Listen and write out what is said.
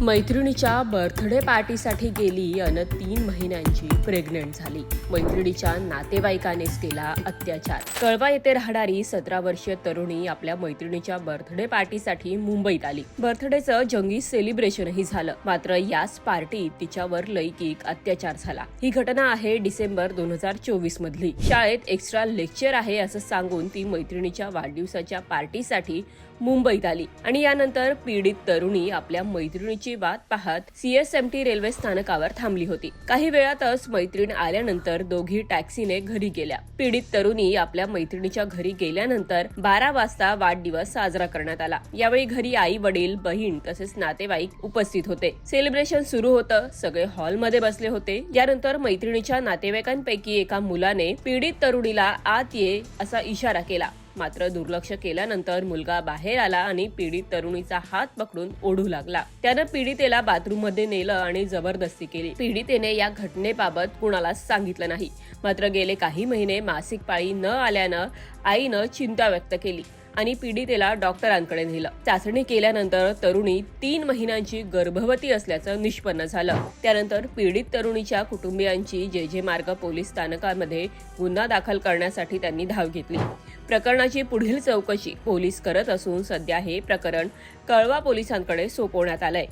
मैत्रिणीच्या बर्थडे पार्टीसाठी गेली अन तीन महिन्यांची प्रेग्नंट झाली. मैत्रिणीच्या नातेवाईकानेच केला अत्याचार. कळवा येथे राहणारी सतरा वर्षीय तरुणी आपल्या मैत्रिणीच्या बर्थडे पार्टीसाठी मुंबईत आली. बर्थडेचं जंगी सेलिब्रेशनही झालं. मात्र याच पार्टीत तिच्यावर लैंगिक अत्याचार झाला. ही घटना आहे डिसेंबर दोन हजार चोवीस मधली. शाळेत एक्स्ट्रा लेक्चर आहे असं सांगून ती मैत्रिणीच्या वाढदिवसाच्या पार्टीसाठी मुंबईत आली. आणि यानंतर पीडित तरुणी आपल्या मैत्रिणीची वाट पाहत सीएसएमटी रेल्वे स्थानकावर थांबली होती. काही वेळातच मैत्रीण आल्यानंतर दोघी टॅक्सीने घरी गेल्या. पीडित तरुणी आपल्या मैत्रिणीच्या घरी गेल्यानंतर बारा वाजता वाढदिवस साजरा करण्यात आला. यावेळी घरी आई वडील बहीण तसेच नातेवाईक उपस्थित होते. सेलिब्रेशन सुरू होतं. सगळे हॉलमध्ये बसले होते. यानंतर मैत्रिणीच्या नातेवाईकांपैकी एका मुलाने पीडित तरुणीला आत ये असा इशारा केला. मात्र दुर्लक्ष केल्यानंतर मुलगा बाहेर आला आणि पीडित तरुणीचा हात पकडून ओढू लागला. त्यानं पीडितेला बाथरूममध्ये नेलं आणि जबरदस्ती केली. पीडितेने या घटनेबाबत कुणालाच सांगितलं नाही. मात्र गेले काही महिने मासिक पाळी न आल्यानं आईनं चिंता व्यक्त केली. आणि पीडितेला डॉक्टरांकडे नेलं. चाचणी केल्यानंतर तरुणी तीन महिन्यांची गर्भवती असल्याचं निष्पन्न झालं. त्यानंतर पीडित तरुणीच्या कुटुंबियांची जे जे मार्ग पोलीस स्थानकामध्ये गुन्हा दाखल करण्यासाठी त्यांनी धाव घेतली. प्रकरणाची पुढील चौकशी पोलीस करत असून सध्या हे प्रकरण कळवा पोलिसांकडे सोपवण्यात आलंय.